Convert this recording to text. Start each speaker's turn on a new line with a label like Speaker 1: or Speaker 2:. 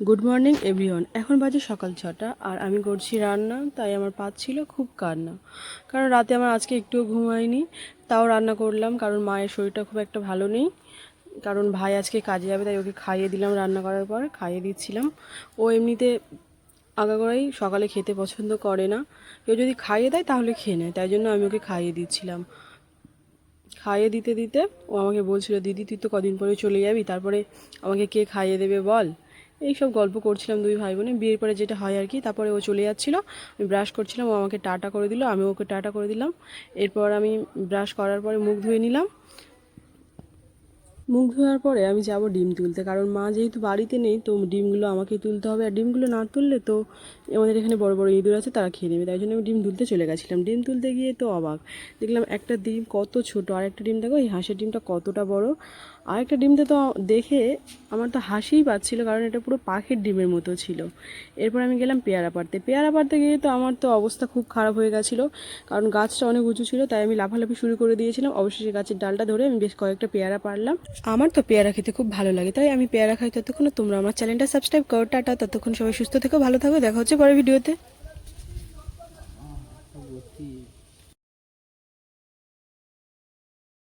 Speaker 1: Good morning everyone এখন বাজে সকাল ছটা, আর আমি করছি রান্না, তাই আমার ছিল খুব কান্না। কারণ রাতে আমার আজকে একটুও ঘুম হয়নি, তাও রান্না করলাম, কারণ মায়ের শরীরটা খুব একটা ভালো নেই। কারণ ভাই আজকে কাজে যাবে, তাই ওকে খাইয়ে দিলাম রান্না করার পর, খাইয়ে দিচ্ছিলাম। ও এমনিতে আগাগোড়াই সকালে খেতে পছন্দ করে না। কেউ যদি খাইয়ে দেয়, তাহলে খেয়ে নেয়, তাই জন্য আমি ওকে খাইয়ে দিচ্ছিলাম। খাইয়ে দিতে দিতে ও আমাকে বলছিল, দিদি, তুই তো কদিন পরে চলে যাবি, তারপরে আমাকে কে খাইয়ে দেবে বল? এই সব গল্প করছিলাম দুই ভাই বোনে বিয়ের পরে যেটা হয় আর কি, তারপরে ও চলে যাচ্ছিল। আমি ব্রাশ করছিলাম, ও আমাকে টাটা করে দিল আমি ওকে টাটা করে দিলাম। এরপর আমি ব্রাশ করার পরে মুখ ধুয়ে নিলাম। মুখ ধোয়ার পরে আমি যাব ডিম তুলতে। কারণ মা যেহেতু বাড়িতে নেই, তো ডিমগুলো আমাকে তুলতে হবে। আর ডিমগুলো না তুললে তো আমাদের এখানে বড় বড় ইঁদুর আছে, তারা খেয়ে নেবে। তাই জন্য আমি ডিম তুলতে চলে গেছিলাম। ডিম তুলতে গিয়ে তো অবাক। দেখলাম একটা ডিম কত ছোট। আর একটা ডিম দেখো, এই হাঁসের ডিমটা কতটা বড়। আর একটা ডিমটা তো দেখে আমার তো হাসিই পাচ্ছিল, কারণ এটা পুরো পাখির ডিমের মতো ছিল। এরপর আমি গেলাম পেয়ারা পাড়তে। পেয়ারা পাড়তে গিয়ে তো আমার তো অবস্থা খুব খারাপ হয়ে গেছিল। কারণ গাছটা অনেক উঁচু ছিল, তাই আমি লাফালাফি শুরু করে দিয়েছিলাম। অবশেষে গাছের ডালটা ধরে আমি বেশ কয়েকটা পেয়ারা পারলাম আমার তো পেয়ারা খেতে খুব ভালো লাগে, তাই আমি পেয়ারা খাই ততক্ষণ। তোমরা আমার চ্যানেলটা সাবস্ক্রাইব করো, টাটা, ততক্ষণ সবাই সুস্থ থেকে, ভালো থাকো, দেখা হচ্ছে পরের ভিডিওতে।